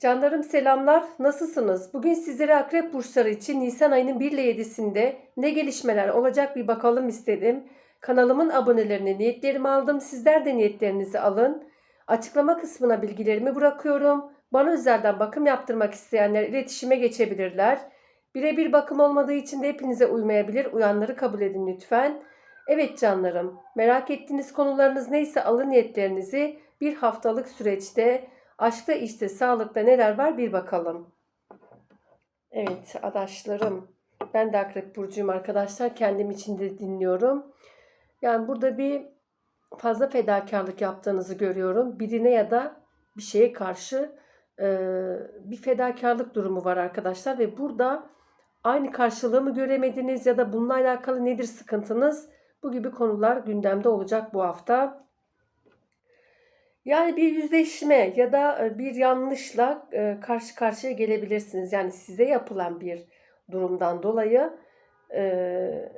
Canlarım selamlar. Nasılsınız? Bugün sizlere akrep burçları için Nisan ayının 1 ile 7'sinde ne gelişmeler olacak bir bakalım istedim. Kanalımın abonelerini niyetlerimi aldım. Sizler de niyetlerinizi alın. Açıklama kısmına bilgilerimi bırakıyorum. Bana özelden bakım yaptırmak isteyenler iletişime geçebilirler. Birebir bakım olmadığı için de hepinize uymayabilir. Uyanları kabul edin lütfen. Evet canlarım, merak ettiğiniz konularınız neyse alın niyetlerinizi bir haftalık süreçte aşkta, işte, sağlıkta neler var bir bakalım. Evet adaşlarım, ben de Akrep Burcu'yum arkadaşlar. Kendim için de dinliyorum. Yani burada bir fazla fedakarlık yaptığınızı görüyorum. Birine ya da bir şeye karşı e, bir fedakarlık durumu var arkadaşlar. Ve burada aynı karşılığı mı göremediniz ya da bununla alakalı nedir sıkıntınız? Bu gibi konular gündemde olacak bu hafta. Yani bir yüzleşme ya da e, bir yanlışla e, karşı karşıya gelebilirsiniz. Yani size yapılan bir durumdan dolayı e,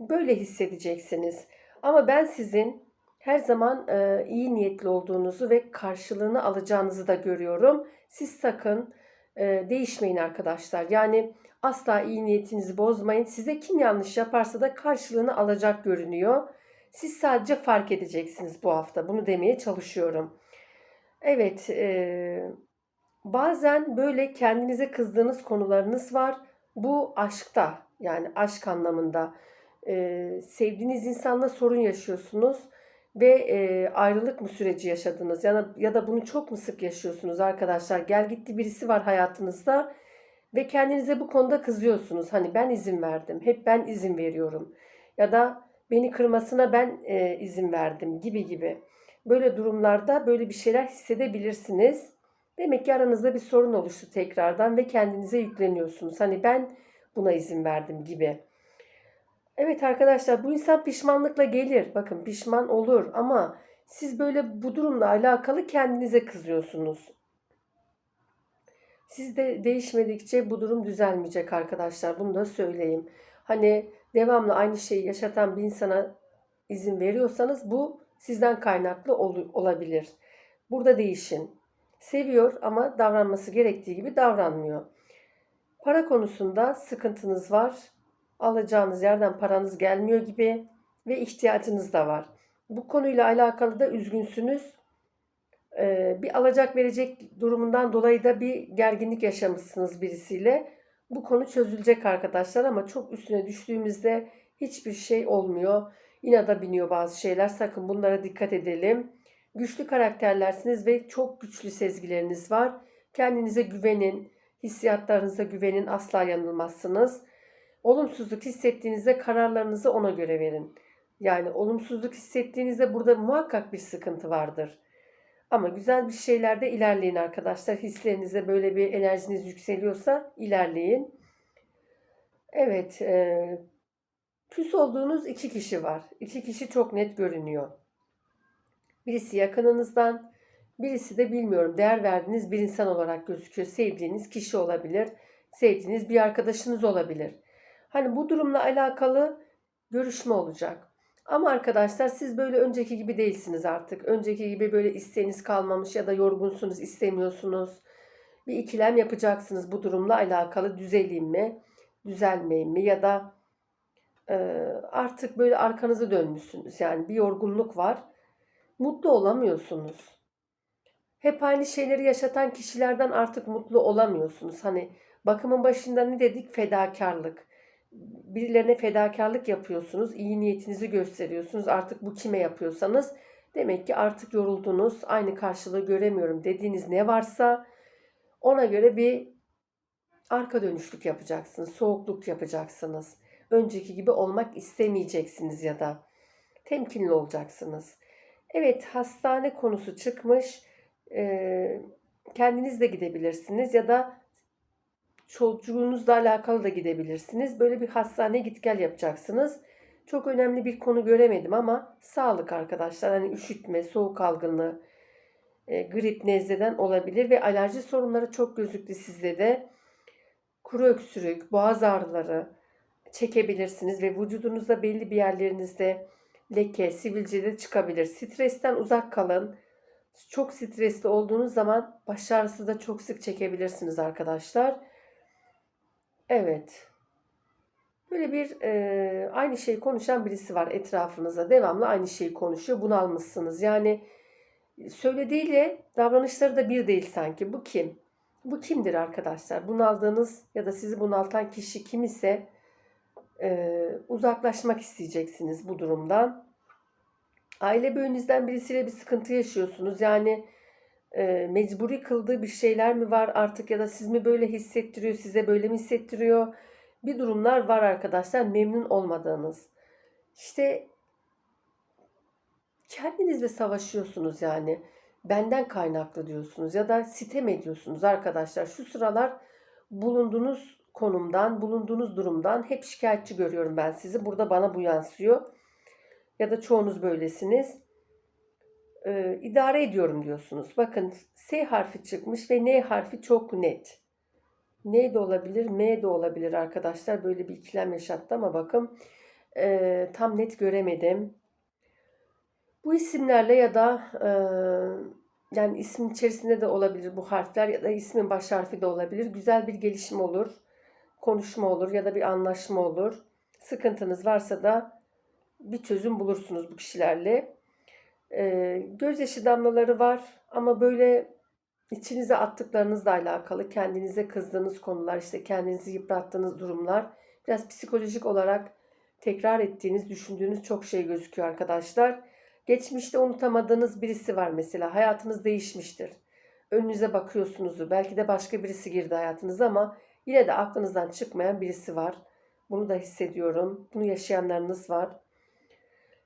böyle hissedeceksiniz. Ama ben sizin her zaman iyi niyetli olduğunuzu ve karşılığını alacağınızı da görüyorum. Siz sakın değişmeyin arkadaşlar. Yani asla iyi niyetinizi bozmayın. Size kim yanlış yaparsa da karşılığını alacak görünüyor. Siz sadece fark edeceksiniz bu hafta. Bunu demeye çalışıyorum. Evet, e, bazen böyle kendinize kızdığınız konularınız var. Bu aşkta, yani aşk anlamında. E, sevdiğiniz insanla sorun yaşıyorsunuz ve e, ayrılık mı süreci yaşadınız ya da, ya da bunu çok mu sık yaşıyorsunuz arkadaşlar? Gel gitti birisi var hayatınızda ve kendinize bu konuda kızıyorsunuz. Hani ben izin verdim, hep ben izin veriyorum. Ya da beni kırmasına ben e, izin verdim gibi gibi. Böyle durumlarda böyle bir şeyler hissedebilirsiniz. Demek ki aranızda bir sorun oluştu tekrardan ve kendinize yükleniyorsunuz. Hani ben buna izin verdim gibi. Evet arkadaşlar bu insan pişmanlıkla gelir. Bakın pişman olur ama siz böyle bu durumla alakalı kendinize kızıyorsunuz. Siz de değişmedikçe bu durum düzelmeyecek arkadaşlar. Bunu da söyleyeyim. Hani devamlı aynı şeyi yaşatan bir insana izin veriyorsanız bu sizden kaynaklı ol- olabilir. Burada değişin. Seviyor ama davranması gerektiği gibi davranmıyor. Para konusunda sıkıntınız var. Alacağınız yerden paranız gelmiyor gibi ve ihtiyacınız da var. Bu konuyla alakalı da üzgünsünüz. Ee, bir alacak verecek durumundan dolayı da bir gerginlik yaşamışsınız birisiyle. Bu konu çözülecek arkadaşlar ama çok üstüne düştüğümüzde hiçbir şey olmuyor. İnada biniyor bazı şeyler. Sakın bunlara dikkat edelim. Güçlü karakterlersiniz ve çok güçlü sezgileriniz var. Kendinize güvenin, hissiyatlarınıza güvenin, asla yanılmazsınız. Olumsuzluk hissettiğinizde kararlarınızı ona göre verin. Yani olumsuzluk hissettiğinizde burada muhakkak bir sıkıntı vardır. Ama güzel bir şeylerde ilerleyin arkadaşlar. Hislerinize böyle bir enerjiniz yükseliyorsa ilerleyin. Evet, e, küs olduğunuz iki kişi var. İki kişi çok net görünüyor. Birisi yakınınızdan, birisi de bilmiyorum değer verdiğiniz bir insan olarak gözüküyor. Sevdiğiniz kişi olabilir, sevdiğiniz bir arkadaşınız olabilir. Hani bu durumla alakalı görüşme olacak. Ama arkadaşlar siz böyle önceki gibi değilsiniz artık. Önceki gibi böyle isteğiniz kalmamış ya da yorgunsunuz, istemiyorsunuz. Bir ikilem yapacaksınız bu durumla alakalı. Düzeleyim mi, düzelmeyeyim mi ya da e, artık böyle arkanızı dönmüşsünüz. Yani bir yorgunluk var. Mutlu olamıyorsunuz. Hep aynı şeyleri yaşatan kişilerden artık mutlu olamıyorsunuz. Hani bakımın başında ne dedik? Fedakarlık birilerine fedakarlık yapıyorsunuz, iyi niyetinizi gösteriyorsunuz. Artık bu kime yapıyorsanız demek ki artık yoruldunuz, aynı karşılığı göremiyorum dediğiniz ne varsa ona göre bir arka dönüşlük yapacaksınız, soğukluk yapacaksınız. Önceki gibi olmak istemeyeceksiniz ya da temkinli olacaksınız. Evet hastane konusu çıkmış. Ee, kendiniz de gidebilirsiniz ya da çocuğunuzla alakalı da gidebilirsiniz. Böyle bir hastane git gel yapacaksınız. Çok önemli bir konu göremedim ama sağlık arkadaşlar. Hani üşütme, soğuk algınlığı, e, grip, nezleden olabilir ve alerji sorunları çok gözüktü sizde de. Kuru öksürük, boğaz ağrıları çekebilirsiniz ve vücudunuzda belli bir yerlerinizde leke, sivilce de çıkabilir. Stresten uzak kalın. Çok stresli olduğunuz zaman baş ağrısı da çok sık çekebilirsiniz arkadaşlar. Evet. Böyle bir e, aynı şeyi konuşan birisi var etrafınızda. Devamlı aynı şeyi konuşuyor. Bunalmışsınız. Yani söylediğiyle davranışları da bir değil sanki. Bu kim? Bu kimdir arkadaşlar? Bunaldığınız ya da sizi bunaltan kişi kim ise e, uzaklaşmak isteyeceksiniz bu durumdan. Aile büyüğünüzden birisiyle bir sıkıntı yaşıyorsunuz. Yani e, mecburi kıldığı bir şeyler mi var artık ya da siz mi böyle hissettiriyor, size böyle mi hissettiriyor? Bir durumlar var arkadaşlar memnun olmadığınız. İşte kendinizle savaşıyorsunuz yani. Benden kaynaklı diyorsunuz ya da sitem ediyorsunuz arkadaşlar. Şu sıralar bulunduğunuz konumdan, bulunduğunuz durumdan hep şikayetçi görüyorum ben sizi. Burada bana bu yansıyor. Ya da çoğunuz böylesiniz. Ee, idare ediyorum diyorsunuz. Bakın S harfi çıkmış ve N harfi çok net. N de olabilir, M de olabilir arkadaşlar. Böyle bir ikilem yaşattı ama bakın e, tam net göremedim. Bu isimlerle ya da e, yani ismin içerisinde de olabilir bu harfler ya da ismin baş harfi de olabilir. Güzel bir gelişim olur, konuşma olur ya da bir anlaşma olur. Sıkıntınız varsa da bir çözüm bulursunuz bu kişilerle. E, gözyaşı damlaları var ama böyle içinize attıklarınızla alakalı, kendinize kızdığınız konular, işte kendinizi yıprattığınız durumlar, biraz psikolojik olarak tekrar ettiğiniz, düşündüğünüz çok şey gözüküyor arkadaşlar. Geçmişte unutamadığınız birisi var mesela. Hayatınız değişmiştir. Önünüze bakıyorsunuz. Belki de başka birisi girdi hayatınıza ama yine de aklınızdan çıkmayan birisi var. Bunu da hissediyorum. Bunu yaşayanlarınız var.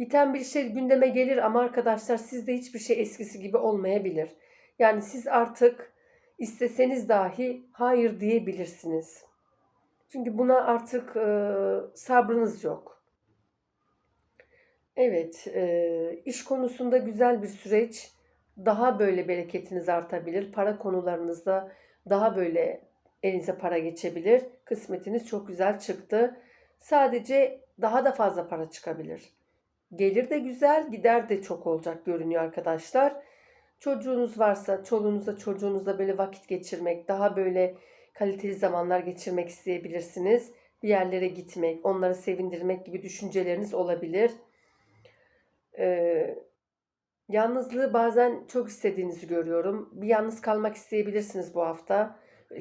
Biten bir şey gündeme gelir ama arkadaşlar sizde hiçbir şey eskisi gibi olmayabilir. Yani siz artık isteseniz dahi hayır diyebilirsiniz. Çünkü buna artık e, sabrınız yok. Evet, e, iş konusunda güzel bir süreç. Daha böyle bereketiniz artabilir. Para konularınızda daha böyle elinize para geçebilir. Kısmetiniz çok güzel çıktı. Sadece daha da fazla para çıkabilir. Gelir de güzel, gider de çok olacak görünüyor arkadaşlar. Çocuğunuz varsa çoluğunuzla çocuğunuzla böyle vakit geçirmek, daha böyle kaliteli zamanlar geçirmek isteyebilirsiniz. Bir yerlere gitmek, onları sevindirmek gibi düşünceleriniz olabilir. Ee, yalnızlığı bazen çok istediğinizi görüyorum. Bir yalnız kalmak isteyebilirsiniz bu hafta.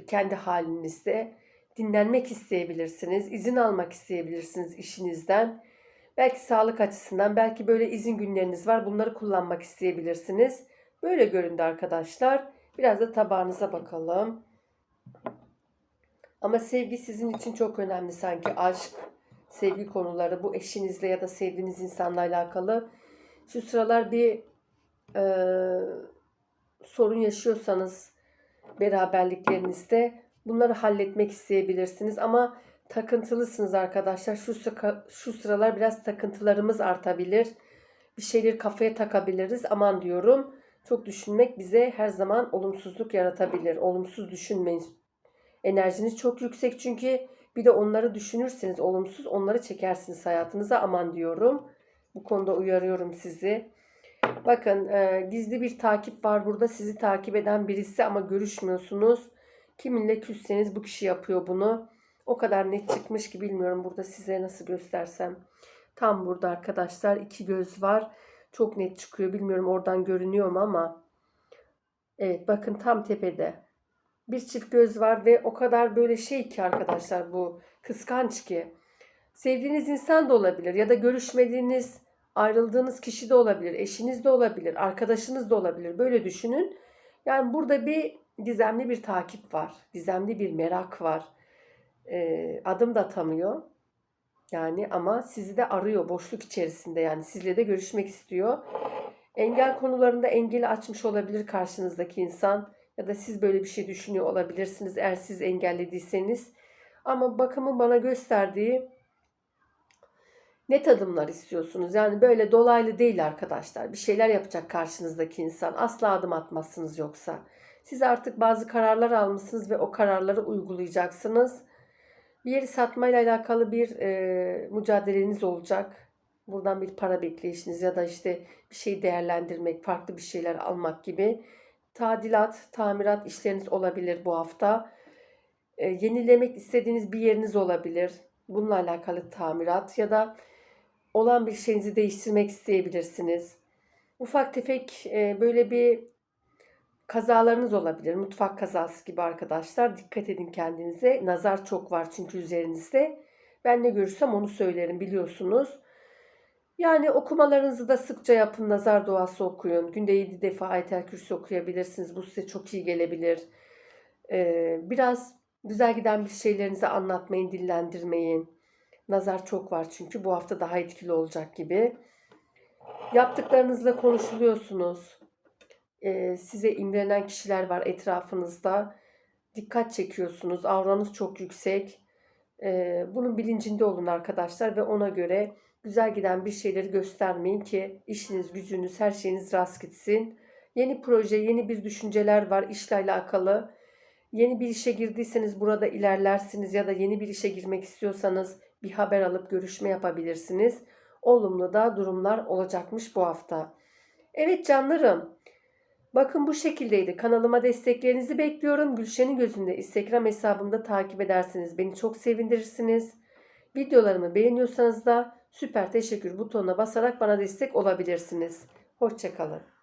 Kendi halinizde. Dinlenmek isteyebilirsiniz. izin almak isteyebilirsiniz işinizden. Belki sağlık açısından, belki böyle izin günleriniz var. Bunları kullanmak isteyebilirsiniz. Böyle göründü arkadaşlar. Biraz da tabağınıza bakalım. Ama sevgi sizin için çok önemli sanki. Aşk, sevgi konuları bu eşinizle ya da sevdiğiniz insanla alakalı. Şu sıralar bir e, sorun yaşıyorsanız beraberliklerinizde bunları halletmek isteyebilirsiniz. Ama takıntılısınız arkadaşlar. Şu, sıra, şu sıralar biraz takıntılarımız artabilir. Bir şeyleri kafaya takabiliriz. Aman diyorum. Çok düşünmek bize her zaman olumsuzluk yaratabilir. Olumsuz düşünmeyin. Enerjiniz çok yüksek çünkü bir de onları düşünürseniz olumsuz onları çekersiniz hayatınıza aman diyorum. Bu konuda uyarıyorum sizi. Bakın e, gizli bir takip var burada sizi takip eden birisi ama görüşmüyorsunuz. Kiminle küsseniz bu kişi yapıyor bunu. O kadar net çıkmış ki bilmiyorum burada size nasıl göstersem. Tam burada arkadaşlar iki göz var. Çok net çıkıyor. Bilmiyorum oradan görünüyor mu ama. Evet bakın tam tepede. Bir çift göz var ve o kadar böyle şey ki arkadaşlar bu kıskanç ki. Sevdiğiniz insan da olabilir ya da görüşmediğiniz, ayrıldığınız kişi de olabilir, eşiniz de olabilir, arkadaşınız da olabilir. Böyle düşünün. Yani burada bir gizemli bir takip var. Gizemli bir merak var. Ee, adım da atamıyor. Yani ama sizi de arıyor boşluk içerisinde yani sizle de görüşmek istiyor. Engel konularında engeli açmış olabilir karşınızdaki insan ya da siz böyle bir şey düşünüyor olabilirsiniz eğer siz engellediyseniz. Ama bakımın bana gösterdiği net adımlar istiyorsunuz. Yani böyle dolaylı değil arkadaşlar. Bir şeyler yapacak karşınızdaki insan. Asla adım atmazsınız yoksa. Siz artık bazı kararlar almışsınız ve o kararları uygulayacaksınız. Bir yeri satmayla alakalı bir e, mücadeleniz olacak. Buradan bir para bekleyişiniz ya da işte bir şey değerlendirmek, farklı bir şeyler almak gibi tadilat, tamirat işleriniz olabilir bu hafta. E, yenilemek istediğiniz bir yeriniz olabilir. Bununla alakalı tamirat ya da olan bir şeyinizi değiştirmek isteyebilirsiniz. Ufak tefek e, böyle bir kazalarınız olabilir. Mutfak kazası gibi arkadaşlar. Dikkat edin kendinize. Nazar çok var çünkü üzerinizde. Ben ne görürsem onu söylerim biliyorsunuz. Yani okumalarınızı da sıkça yapın. Nazar duası okuyun. Günde 7 defa ayetel kürsü okuyabilirsiniz. Bu size çok iyi gelebilir. Ee, biraz güzel giden bir şeylerinizi anlatmayın, dillendirmeyin. Nazar çok var çünkü bu hafta daha etkili olacak gibi. Yaptıklarınızla konuşuluyorsunuz. Ee, size imrenen kişiler var etrafınızda. Dikkat çekiyorsunuz. Avranız çok yüksek. Ee, bunun bilincinde olun arkadaşlar ve ona göre güzel giden bir şeyleri göstermeyin ki işiniz, gücünüz, her şeyiniz rast gitsin. Yeni proje, yeni bir düşünceler var işle alakalı. Yeni bir işe girdiyseniz burada ilerlersiniz ya da yeni bir işe girmek istiyorsanız bir haber alıp görüşme yapabilirsiniz. Olumlu da durumlar olacakmış bu hafta. Evet canlarım. Bakın bu şekildeydi. Kanalıma desteklerinizi bekliyorum. Gülşen'in gözünde Instagram hesabımda takip edersiniz. Beni çok sevindirirsiniz. Videolarımı beğeniyorsanız da süper teşekkür butonuna basarak bana destek olabilirsiniz. Hoşçakalın.